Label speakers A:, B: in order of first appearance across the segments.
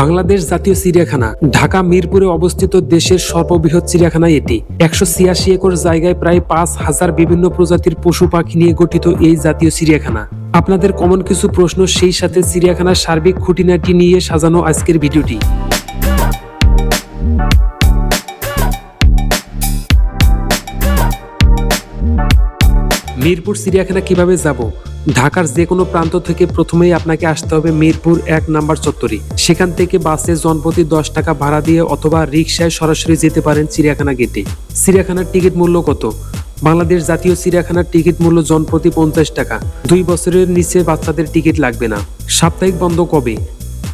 A: বাংলাদেশ জাতীয় চিড়িয়াখানা, ঢাকা, মিরপুরে অবস্থিত দেশের সর্ববৃহৎ চিড়িয়াখানা এটি। একশো ছিয়াশি একর জায়গায় প্রায় পাঁচ হাজার বিভিন্ন প্রজাতির পশু পাখি নিয়ে গঠিত এই জাতীয় চিড়িয়াখানা। আপনাদের কমন কিছু প্রশ্ন সেই সাথে চিড়িয়াখানার সার্বিক খুঁটিনাটি নিয়ে সাজানো আজকের ভিডিওটি। মিরপুর চিড়িয়াখানা কীভাবে যাব? ঢাকার যে কোনো প্রান্ত থেকে প্রথমেই আপনাকে আসতে হবে মিরপুর এক নাম্বার চত্বরে। সেখান থেকে বাসে জনপ্রতি দশ টাকা ভাড়া দিয়ে অথবা রিক্সায় সরাসরি যেতে পারেন চিড়িয়াখানা গেটে। চিড়িয়াখানার টিকিট মূল্য কত? বাংলাদেশ জাতীয় চিড়িয়াখানার টিকিট মূল্য জনপ্রতি পঞ্চাশ টাকা। দুই বছরের নিচে বাচ্চাদের টিকিট লাগবে না। সাপ্তাহিক বন্ধ কবে?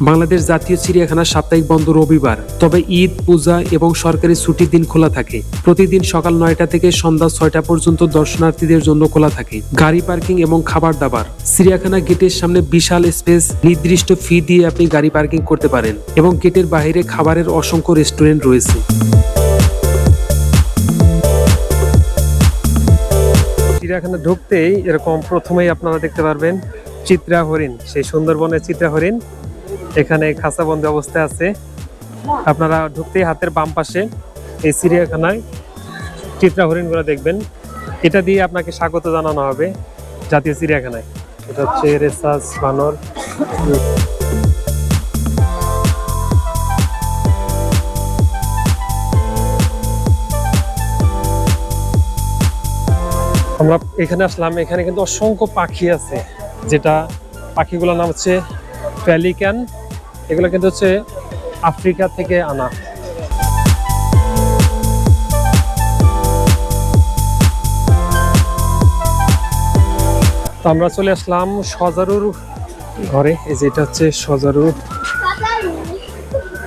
A: বাংলাদেশ জাতীয় চিড়িয়াখানা সাপ্তাহিক বন্ধ রবিবার, তবে ঈদ, পূজা এবং সরকারি ছুটির দিন খোলা থাকে। প্রতিদিন সকাল নয়টা থেকে সন্ধ্যা ছয়টা পর্যন্ত দর্শনার্থীদের জন্য খোলা থাকে। গাড়ি পার্কিং এবং খাবার দাবার। চিড়িয়াখানা গেটের সামনে বিশাল স্পেস, নির্দিষ্ট ফি দিয়ে আপনি গাড়ি পার্কিং করতে পারেন এবং গেটের বাইরে খাবারের অসংখ্য রেস্টুরেন্ট রয়েছে।
B: চিড়িয়াখানা ঢুকতেই এরকম প্রথমেই আপনারা দেখতে পারবেন চিত্রা হরিণ, সেই সুন্দরবনের চিত্রা হরিণ। এখানে খাঁচাবন্দি অবস্থায় আছে। আপনারা ঢুকতেই হাতের বাম পাশে এই চিড়িয়াখানায় চিত্রা হরিণগুলো দেখবেন। এটা দিয়ে আপনাকে স্বাগত জানানো হবে জাতীয় চিড়িয়াখানায়। এটা হচ্ছে রেসাস বানর। আমরা এখানে আসলাম। এখানে কিন্তু অসংখ্য পাখি আছে, যেটা পাখিগুলোর নাম হচ্ছে প্যালিক্যান এগুলো কিন্তু হচ্ছে আফ্রিকা থেকে আনা। তো আমরা চলে আসলাম সজারুর ঘরে। এই যে এটা হচ্ছে সজারু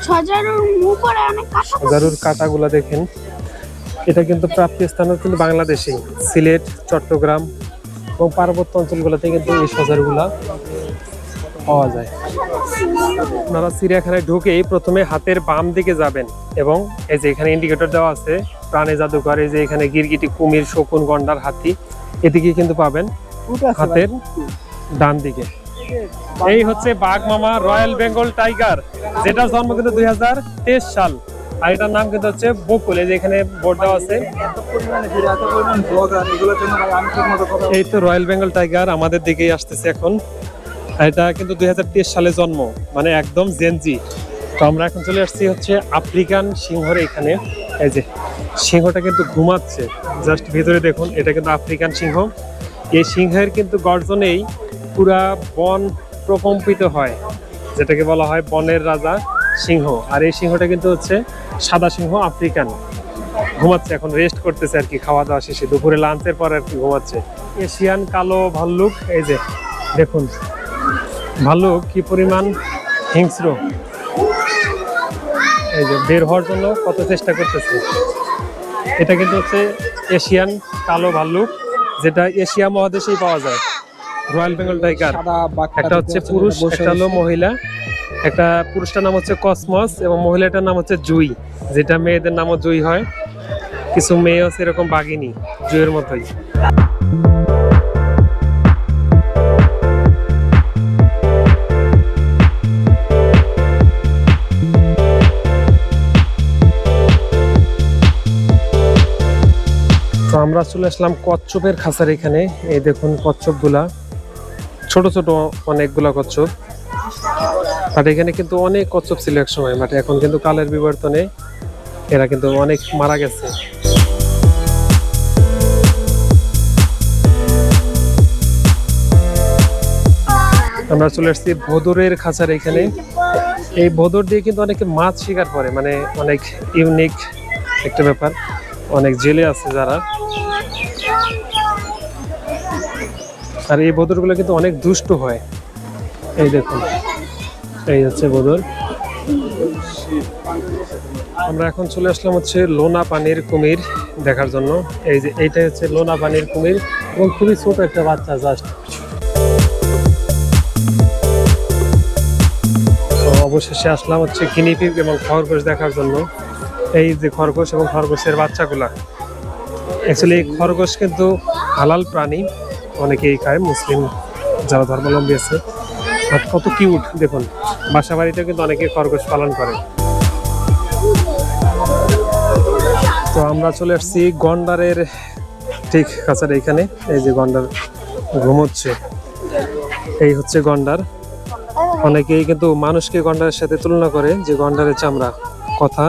C: সজারুর মুখ করে অনেক কাটা
B: সজারুর দেখেন। এটা কিন্তু প্রাপ্তি স্থান কিন্তু বাংলাদেশেই সিলেট চট্টগ্রাম এবং পার্বত্য অঞ্চলগুলোতে কিন্তু এই সজারুগুলা পাওয়া যায়। আপনারা চিড়িয়াখানায় ঢুকেই প্রথমে হাতের বাম দিকে যাবেন এবং এই যে এখানে ইন্ডিকেটর দেওয়া আছে প্রাণী জাদুঘর এই যে এখানে গিরগিটি কুমির শকুন গন্ডার হাতি এদিকে কিন্তু পাবেন হাতের ডান দিকে। এই হচ্ছে বাঘ মামা রয়্যাল বেঙ্গল টাইগার যেটা জন্ম কিন্তু দুই হাজার তেইশ সাল। আর এটার নাম কিন্তু হচ্ছে বকুল এই যে এখানে বোর্ড দেওয়া আছে। এই তো রয়্যাল বেঙ্গল টাইগার আমাদের দিকেই আসতেছে এখন। এটা কিন্তু দুই সালে জন্ম মানে একদম জেনজি তো আমরা এখন চলে আসছি হচ্ছে আফ্রিকান সিংহর এখানে। এই যে, সিংহটা কিন্তু ঘুমাচ্ছে। জাস্ট ভিতরে দেখুন, এটা কিন্তু আফ্রিকান সিংহ। এই সিংহের কিন্তু গর্জনেই পুরা বন প্রকম্পিত হয়, যেটাকে বলা হয় বনের রাজা সিংহ। আর এই সিংহটা কিন্তু হচ্ছে সাদা সিংহ, আফ্রিকান। ঘুমাচ্ছে এখন রেস্ট করতেছে আর কি খাওয়া দাওয়া শেষে। দুপুরে লাঞ্চের পর আর কি ঘুমাচ্ছে। এশিয়ান কালো ভাল্লুক, এই যে, দেখুন। ভাল্লুক কি পরিমাণ হিংস্র? এই যে বের হওয়ার জন্য কত চেষ্টা করতেছে? এটা কিন্তু হচ্ছে এশিয়ান কালো ভাল্লুক যেটা এশিয়া মহাদেশেই পাওয়া যায়। Royal Bengal tiger. একটা হচ্ছে পুরুষ একটা হলো মহিলা। একটা পুরুষটার নাম হচ্ছে কসমস এবং মহিলাটার নাম হচ্ছে জুই যেটা মেয়েদের নামও জুই হয়। কিছু মেয়ে আছে এরকম বাঘিনী জুইয়ের মতোই। চলে আসলাম কচ্ছপের খাঁচার এখানে, এই দেখুন কচ্ছপগুলা। ছোট ছোট অনেকগুলা কচ্ছপ। বাট এখানে কিন্তু অনেক কচ্ছপ ছিল এক সময় বাট এখন কিন্তু কালের বিবর্তনে এরা কিন্তু অনেক মারা গেছে। আমরা চলে আসছি ভোদরের খাঁচার এখানে। এই ভোদর দিয়ে কিন্তু অনেকে মাছ শিকার করে মানে অনেক ইউনিক একটা ব্যাপার। অনেক জেলে আছে যারা। আর এই বদরগুলো কিন্তু অনেক দুষ্ট হয়। এই দেখুন, এই হচ্ছে বদর আমরা এখন চলে আসলাম হচ্ছে লোনা পানির কুমির দেখার জন্য। এই যে, এইটাই হচ্ছে লোনা পানির কুমির এবং খুবই ছোট একটা বাচ্চা জাস্ট তো অবশেষে আসলাম হচ্ছে গিনিপিগ এবং খরগোশ দেখার জন্য। এই যে খরগোশ এবং খরগোশের বাচ্চাগুলা। অ্যাকচুয়ালি খরগোশ কিন্তু হালাল প্রাণী। অনেকেই খায়, মুসলিম যারা ধর্মাবলম্বী আছে। কত কিউট দেখুন বাসা বাড়িতেও কিন্তু অনেকে খরগোশ পালন করে। তো আমরা চলে আসছি গন্ডারের ঠিক কাছার এখানে এই যে গন্ডার ঘুমোচ্ছে। এই হচ্ছে গন্ডার। অনেকেই কিন্তু মানুষকে গন্ডারের সাথে তুলনা করে যে গন্ডারের চামড়া কথা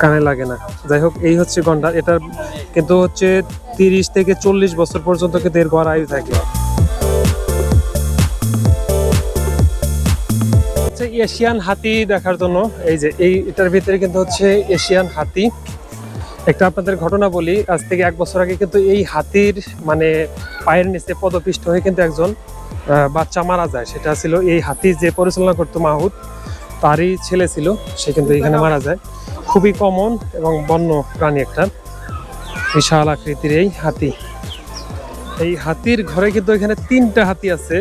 B: কানে লাগে না। যাই হোক, এই হচ্ছে গন্ডার। এটার কিন্তু হচ্ছে তিরিশ থেকে চল্লিশ বছর পর্যন্ত কিন্তু এর গড় আয়ু থাকে। এশিয়ান হাতি দেখার জন্য, এই যে এই এটার ভিতরে কিন্তু হচ্ছে এশিয়ান হাতি। একটা আপনাদের ঘটনা বলি, আজ থেকে এক বছর আগে কিন্তু এই হাতির মানে পায়ের নিচে পদপিষ্ট হয়ে কিন্তু একজন বাচ্চা মারা যায়। সেটা ছিল এই হাতি যে পরিচালনা করতো মাহুদ তারই ছেলে ছিল, সে কিন্তু এখানে মারা যায়। খুবই কমন এবং বন্য প্রাণী একটা। বিশাল আকৃতির এই হাতি। এই হাতির ঘরে কিন্তু এখানে তিনটা হাতি আছে।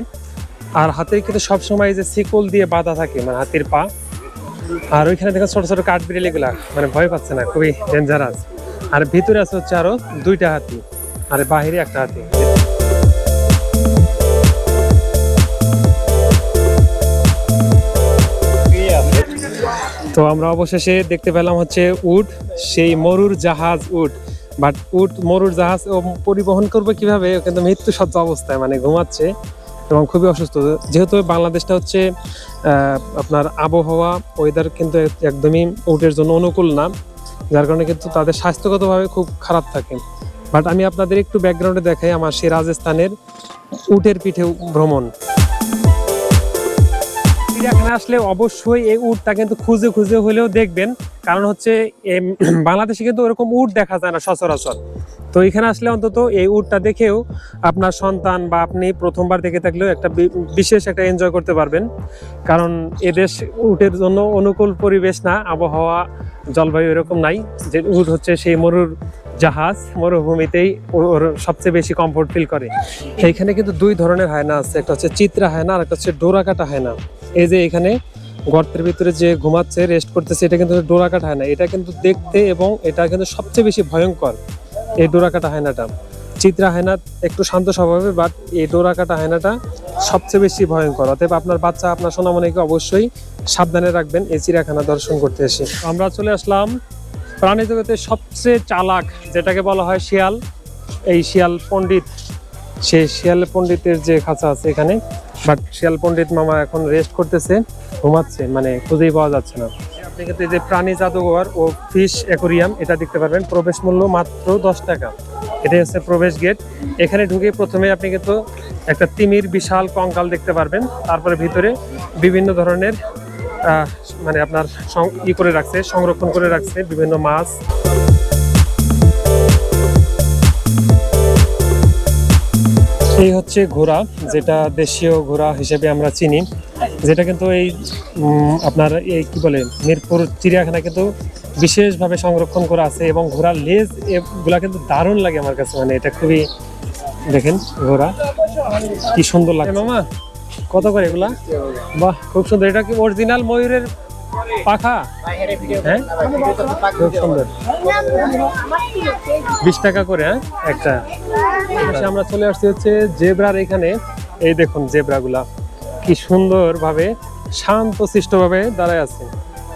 B: আর হাতির কিন্তু সবসময় যে শিকল দিয়ে বাঁধা থাকে মানে হাতির পা। আর ওইখানে দেখেন ছোট ছোট কাঠ বিড়াল এগুলা মানে ভয় পাচ্ছে না, খুবই ডেঞ্জারাস আর ভিতরে আছে হচ্ছে আরও দুইটা হাতি, আর বাহিরে একটা হাতি। তো আমরা অবশেষে দেখতে পেলাম হচ্ছে উট, সেই মরুর জাহাজ উট। বাট উট, মরুর জাহাজ ও পরিবহন করবে কীভাবে? কিন্তু মৃত্যু সজ্জা অবস্থায় মানে ঘুমাচ্ছে এবং খুবই অসুস্থ। যেহেতু বাংলাদেশটা হচ্ছে আপনার আবহাওয়া ওয়েদার কিন্তু একদমই উটের জন্য অনুকূল না, যার কারণে কিন্তু তাদের স্বাস্থ্যগতভাবে খুব খারাপ থাকে। বাট আমি আপনাদের একটু ব্যাকগ্রাউন্ডে দেখাই আমার সেই রাজস্থানের উটের পিঠে ভ্রমণ। আসলে অবশ্যই এই উটটা কিন্তু খুঁজে খুঁজে হলেও দেখবেন। কারণ হচ্ছে বাংলাদেশে কিন্তু ওরকম উট দেখা যায় না সচরাচর। তো এখানে আসলে অন্তত এই উটটা দেখেও আপনার সন্তান বা আপনি প্রথমবার দেখে থাকলেও একটা বিশেষ একটা এনজয় করতে পারবেন। কারণ এদেশ উটের জন্য অনুকূল পরিবেশ না, আবহাওয়া, জলবায়ু এরকম নাই। যে উট হচ্ছে সেই মরুর জাহাজ, মরুভূমিতেই ওর সবচেয়ে বেশি কমফোর্ট ফিল করে। এইখানে কিন্তু দুই ধরনের হায়না আছে। একটা হচ্ছে চিত্রা হায়না আর একটা হচ্ছে ডোরাকাটা হায়না। এই যে এখানে গর্তের ভিতরে যে ঘুমাচ্ছে রেস্ট করতেছে, এটা কিন্তু ডোরাকাটা হায়না এটা কিন্তু দেখতে এবং এটা কিন্তু সবচেয়ে বেশি ভয়ঙ্কর, এই ডোরাকাটা হায়নাটা চিত্রা হায়না একটু শান্ত স্বভাবের বাট এই ডোরাকাটা হায়নাটা সবচেয়ে বেশি ভয়ঙ্কর। অতএব আপনার বাচ্চা, আপনার সোনামণিকে অবশ্যই সাবধানে রাখবেন, এই চিড়িয়াখানা দর্শন করতে এসে। আমরা চলে আসলাম প্রাণী জগতের সবচেয়ে চালাক, যেটাকে বলা হয় শিয়াল, এই শিয়াল পণ্ডিত। সেই শিয়াল পণ্ডিতের যে খাঁচা আছে এখানে বাট শিয়াল পণ্ডিত মামা এখন রেস্ট করতেছে, ঘুমাচ্ছে মানে খুঁজেই পাওয়া যাচ্ছে না। আপনি কিন্তু এই যে প্রাণী জাদুঘর ও ফিশ অ্যাকোরিয়াম এটা দেখতে পারবেন। প্রবেশ মূল্য মাত্র দশ টাকা। এটাই হচ্ছে প্রবেশ গেট এখানে ঢুকে প্রথমে আপনি কিন্তু একটা তিমির বিশাল কঙ্কাল দেখতে পারবেন। তারপরে ভিতরে বিভিন্ন ধরনের মানে আপনার ই করে রাখছে, সংরক্ষণ করে রাখছে বিভিন্ন মাছ। এই হচ্ছে ঘোড়া যেটা দেশীয় ঘোড়া হিসেবে আমরা চিনি। যেটা কিন্তু এই আপনার এই কি বলে মিরপুর চিড়িয়াখানা কিন্তু বিশেষভাবে সংরক্ষণ করা আছে এবং ঘোড়ার লেজ এগুলা কিন্তু দারুণ লাগে আমার কাছে মানে এটা খুবই দেখেন ঘোড়া কি সুন্দর লাগে মামা কত করে এগুলা? বাহ খুব সুন্দর। এটা কি অরিজিনাল ময়ূরের পাখা? হ্যাঁ? খুব সুন্দর। বিশ টাকা করে হ্যাঁ? একটা। আমরা চলে আসছি হচ্ছে জেব্রার এখানে। এই দেখুন জেব্রাগুলা। কি সুন্দর ভাবে শান্ত শিষ্ট ভাবে দাঁড়ায় আছে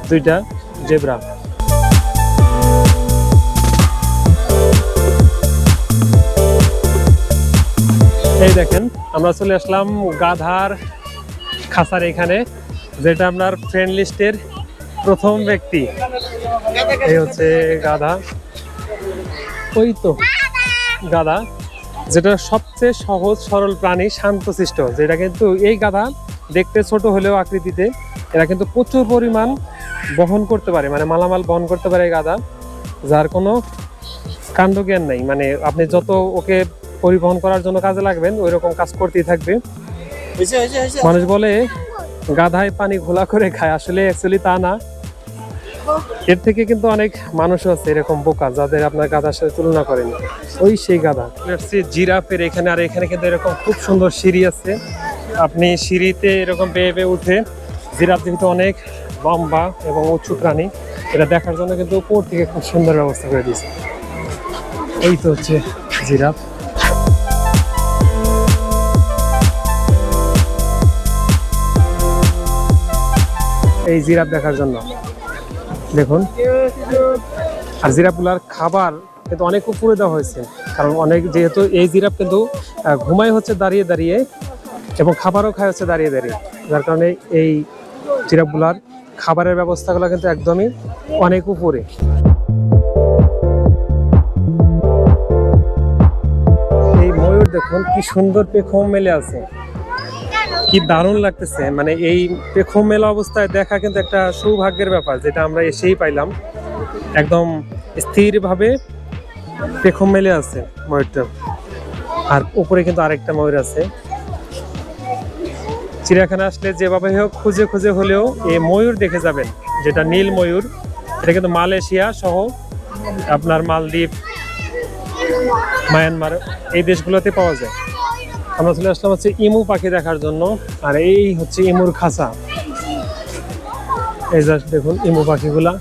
B: দুইটা জেব্রা। এই দেখেন, আমরা চলে আসলাম গাধার খাসার এখানে, যেটা আপনার ফ্রেন্ড লিস্টের প্রথম ব্যক্তি। এই হচ্ছে গাধা। ওই তো। গাধা যেটা সবচেয়ে সহজ সরল প্রাণী শান্তশিষ্ট যেটা কিন্তু এই গাধা দেখতে ছোট হলেও আকৃতিতে এরা কিন্তু প্রচুর পরিমাণ বহন করতে পারে মানে মালামাল বহন করতে পারে এই গাধা যার কোনো কাণ্ডজ্ঞান নাই। মানে আপনি যত ওকে পরিবহন করার জন্য কাজে লাগবেন ওই রকম কাজ করতেই থাকবে। মানুষ বলে গাধায় পানি ঘোলা করে খায়। আসলে অ্যাকচুয়ালি তা না। এর থেকে কিন্তু অনেক মানুষও আছে এরকম বোকা যাদের আপনার গাধার সাথে তুলনা করেন। ওই সেই গাধা। আসছে জিরাফের এখানে, আর এখানে কিন্তু এরকম খুব সুন্দর সিঁড়ি আছে। আপনি সিঁড়িতে এরকম বেয়ে বেয়ে উঠে, জিরাফ যেহেতু অনেক লম্বা এবং উঁচু প্রাণী, এটা দেখার জন্য কিন্তু উপর থেকে খুব সুন্দর ব্যবস্থা করে দিয়েছে। এই তো হচ্ছে জিরাফ। এই জিরাফ দেখার জন্য। দেখুন। আর জিরাফগুলার খাবার কিন্তু অনেক উপরে দেওয়া হয়েছে। কারণ অনেক যেহেতু এই জিরাফ কিন্তু ঘুমায় হচ্ছে দাঁড়িয়ে দাঁড়িয়ে এবং খাবারও খায় হচ্ছে দাঁড়িয়ে দাঁড়িয়ে। যার কারণে এই জিরাফগুলার খাবারের ব্যবস্থাগুলো কিন্তু একদমই অনেক উপরে। এই ময়ূর দেখুন, কি সুন্দর পেখম মেলে আছে। কি দারুণ লাগতেছে। মানে এই মেলা অবস্থায় দেখা কিন্তু একটা সৌভাগ্যের ব্যাপার, যেটা আমরা এসেই পাইলাম। একদম স্থিরভাবে পেখম মেলে আছে ময়ূরটা। আর উপরে কিন্তু আরেকটা ময়ূর আছে। চিড়িয়াখানা আসলে যেভাবে হোক, খুঁজে খুঁজে হলেও এই ময়ূর দেখে যাবেন, যেটা নীল ময়ূর। এটা কিন্তু মালয়েশিয়া সহ আপনার মালদ্বীপ, মায়ানমার, এই দেশগুলোতে পাওয়া যায়। আমরা চলে আসলাম হচ্ছে ইমু পাখি দেখার জন্য। আর এই হচ্ছে ইমুর খাঁচা। এই জাস্ট দেখুন ইমু পাখিগুলা।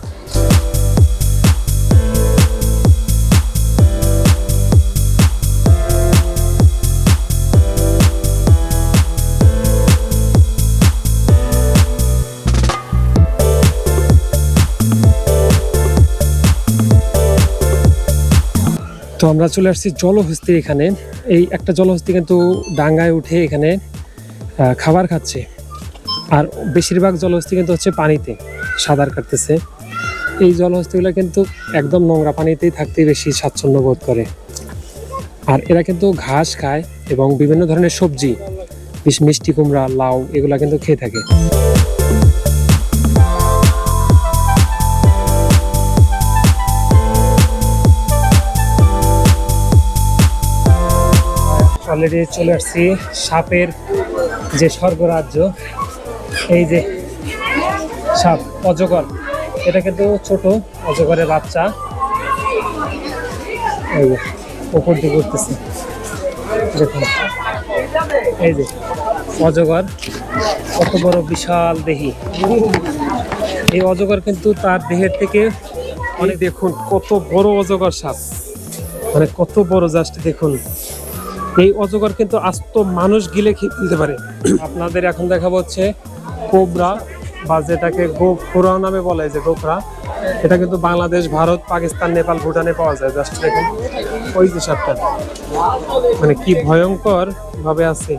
B: তো আমরা চলে আসছি জলহস্তির এখানে। এই একটা জলহস্তি কিন্তু ডাঙ্গায় উঠে এখানে খাবার খাচ্ছে। আর বেশিরভাগ জলহস্তি কিন্তু হচ্ছে পানিতে সাঁতার কাটতেছে। এই জলহস্তিগুলো কিন্তু একদম নোংরা পানিতেই থাকতে বেশি স্বাচ্ছন্দ্য বোধ করে। আর এরা কিন্তু ঘাস খায় এবং বিভিন্ন ধরনের সবজি মিষ্টি কুমড়া, লাউ, এগুলা কিন্তু খেয়ে থাকে। অলরেডি চলে আসছি সাপের যে স্বর্গরাজ্য। এই যে সাপ অজগর। এটা কিন্তু ছোট অজগরের বাচ্চা। এই যে উপর দিকে উঠতেছে দেখুন। এই যে অজগর। কত বড় বিশাল দেহি। এই অজগর কিন্তু তার দেহের থেকে অনেক দেখুন কত বড় অজগর সাপ। মানে কত বড় জাস্ট দেখুন। এই অজগর কিন্তু আস্ত মানুষ গিলে ফেলতে পারে। আপনাদের এখন দেখাবো হচ্ছে কোবরা বা যেটাকে গোখরা নামে বলে যে গোখরা। এটা কিন্তু বাংলাদেশ, ভারত, পাকিস্তান, নেপাল, ভুটানে পাওয়া যায়। জাস্ট দেখুন ওই যে সাপটা। মানে কি ভয়ঙ্কর ভাবে আছে।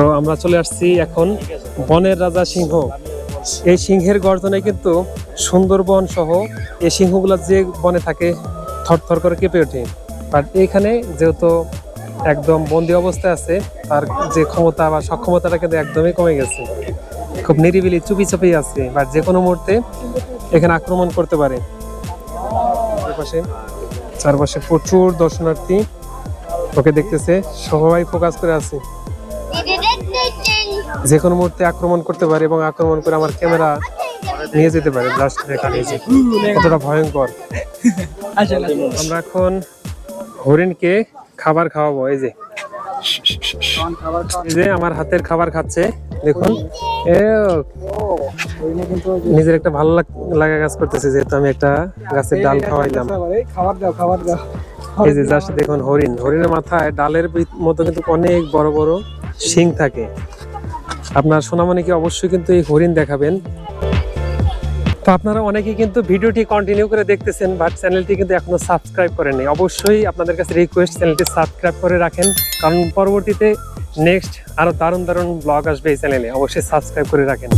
B: তো আমরা চলে আসছি এখন বনের রাজা সিংহ। এই সিংহের গর্জনে কিন্তু সুন্দরবন সহ এই সিংহগুলো যে বনে থাকে থরথর করে কেঁপে ওঠে। বাট এখানে যেহেতু একদম বন্দি অবস্থায় আছে, তার যে ক্ষমতা বা সক্ষমতাটা কিন্তু একদমই কমে গেছে। খুব নিরিবিলি চুপি চুপি আছে বাট যে কোনো মুহূর্তে এখানে আক্রমণ করতে পারে। চারপাশে চারপাশে প্রচুর দর্শনার্থী ওকে দেখতেছে, সবাই ফোকাস করে আছে। যে কোনো মুহূর্তে আক্রমণ করতে পারে এবং আক্রমণ করে আমার ক্যামেরা নিয়ে যেতে পারে ব্লাস্ট এই যে কতটা ভয়ঙ্কর। আমরা এখন হরিণকে খাবার খাওয়াবো এই যে। যে আমার হাতের খাবার খাচ্ছে দেখুন। নিজের একটা ভালো লাগ- লাগা কাজ করতেছে যেহেতু আমি একটা গাছের ডাল খাওয়াইলাম।
D: খাবার দাও খাবার দাও।
B: এই যে জাস্ট দেখুন হরিণ। হরিণের মাথায় ডালের মতো কিন্তু অনেক বড় বড় শিং থাকে। আপনার সোনামণিকে অবশ্যই কিন্তু এই হরিণ দেখাবেন। তো আপনারা অনেকেই কিন্তু ভিডিওটি কন্টিনিউ করে দেখতেছেন বাট চ্যানেলটি কিন্তু এখনও সাবস্ক্রাইব করেনি অবশ্যই আপনাদের কাছে রিকোয়েস্ট চ্যানেলটি সাবস্ক্রাইব করে রাখেন, কারণ পরবর্তীতে নেক্সট আরও দারুণ দারুণ ব্লগ আসবে এই চ্যানেলে অবশ্যই সাবস্ক্রাইব করে রাখেন।